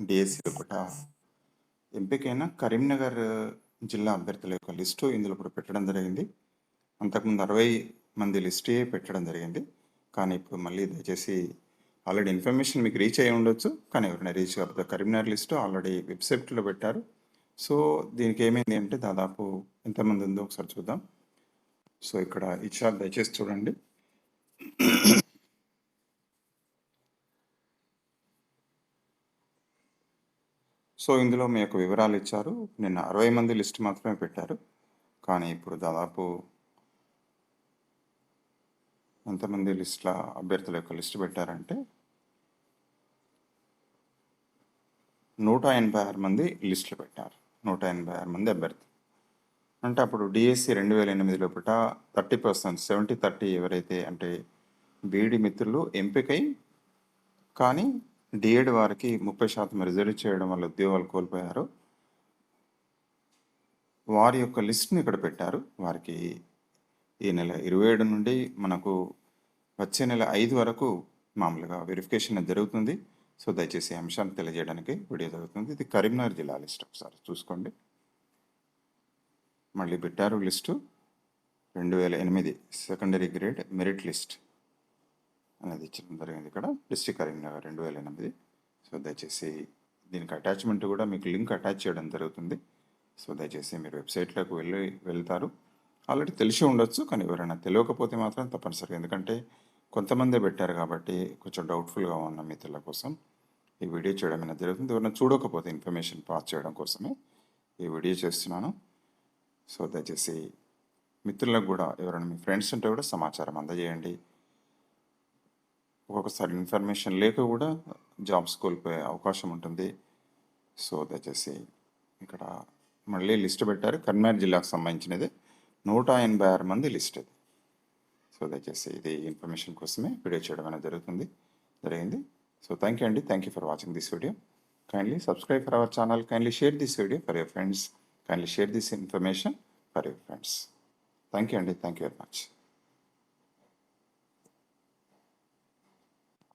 DSC ఒకట ఎంపికైన కరీంనగర్ జిల్లా అభ్యర్థుల యొక్క లిస్టు ఇందులో ఇప్పుడు పెట్టడం జరిగింది. అంతకుముందు అరవై మంది లిస్టే పెట్టడం జరిగింది. కానీ ఇప్పుడు మళ్ళీ దయచేసి ఆల్రెడీ ఇన్ఫర్మేషన్ మీకు రీచ్ అయ్యి ఉండొచ్చు. కానీ ఎవరైనా రీచ్ కాకపోతే కరీంనగర్ లిస్టు ఆల్రెడీ వెబ్సైట్లో పెట్టారు. సో దీనికి ఏమైంది అంటే దాదాపు ఎంతమంది ఉందో ఒకసారి చూద్దాం. సో ఇక్కడ ఇచ్చారు. దయచేసి చూడండి. సో ఇందులో మీ యొక్క వివరాలు ఇచ్చారు. నిన్న అరవై మంది లిస్ట్ మాత్రమే పెట్టారు. కానీ ఇప్పుడు దాదాపు ఎంతమంది లిస్ట్ల అభ్యర్థుల యొక్క లిస్ట్ పెట్టారంటే నూట ఎనభై ఆరు మంది లిస్టులు పెట్టారు. నూట ఎనభై ఆరు మంది అభ్యర్థులు. అంటే అప్పుడు డిఎస్సి రెండు వేల ఎనిమిదిలో పుట థర్టీ పర్సెంట్ సెవెంటీ థర్టీ ఎవరైతే అంటే బీఈడి మిత్రులు ఎంపికై కానీ డిఎడ్ వారికి ముప్పై శాతం రిజర్వ్ చేయడం వల్ల ఉద్యోగాలు కోల్పోయారు. వారి యొక్క లిస్ట్ని ఇక్కడ పెట్టారు. వారికి ఈ నెల ఇరవై ఏడు నుండి మనకు వచ్చే నెల ఐదు వరకు మామూలుగా వెరిఫికేషన్ జరుగుతుంది. సో దయచేసి అంశాన్ని తెలియజేయడానికి వీడియో జరుగుతుంది. ఇది కరీంనగర్ జిల్లా లిస్ట్ ఒకసారి చూసుకోండి. మళ్ళీ పెట్టారు లిస్టు. రెండు వేల ఎనిమిది సెకండరీ గ్రేడ్ మెరిట్ లిస్ట్. అనేది ఇచ్చడం జరిగింది ఇక్కడ. డిస్ట్రిక్ట్ కరీంనగర్ రెండు వేల ఎనిమిది. సో దయచేసి దీనికి అటాచ్మెంట్ కూడా మీకు లింక్ అటాచ్ చేయడం జరుగుతుంది. సో దయచేసి మీరు వెబ్సైట్లోకి వెళ్ళి వెళ్తారు. ఆల్రెడీ తెలిసి ఉండొచ్చు కానీ ఎవరైనా తెలియకపోతే మాత్రం తప్పనిసరిగా. ఎందుకంటే కొంతమందే పెట్టారు కాబట్టి కొంచెం డౌట్ఫుల్గా ఉన్న మిత్రుల కోసం ఈ వీడియో చేయడం అనేది జరుగుతుంది. ఎవరైనా చూడకపోతే ఇన్ఫర్మేషన్ పాస్ చేయడం కోసమే ఈ వీడియో చేస్తున్నాను. సో దయచేసి మిత్రులకు కూడా ఎవరైనా మీ ఫ్రెండ్స్ ఉంటే కూడా సమాచారం అందజేయండి. ఒక్కొక్కసారి ఇన్ఫర్మేషన్ లేక కూడా జాబ్స్ కోల్పోయే అవకాశం ఉంటుంది. సో దయచేసి ఇక్కడ మళ్ళీ లిస్ట్ పెట్టారు. కరీంనగర్ జిల్లాకు సంబంధించినది. నూట ఎనభై ఆరు మంది లిస్ట్ ఇది సో దయచేసి ఇది ఇన్ఫర్మేషన్ కోసమే వీడియో చేయడం అనేది జరుగుతుంది. జరిగింది. సో థ్యాంక్ యూ అండి. Thank you for watching this video kindly subscribe for our channel kindly share this video for your friends kindly share this information for your friends thank you అండి. Thank you very much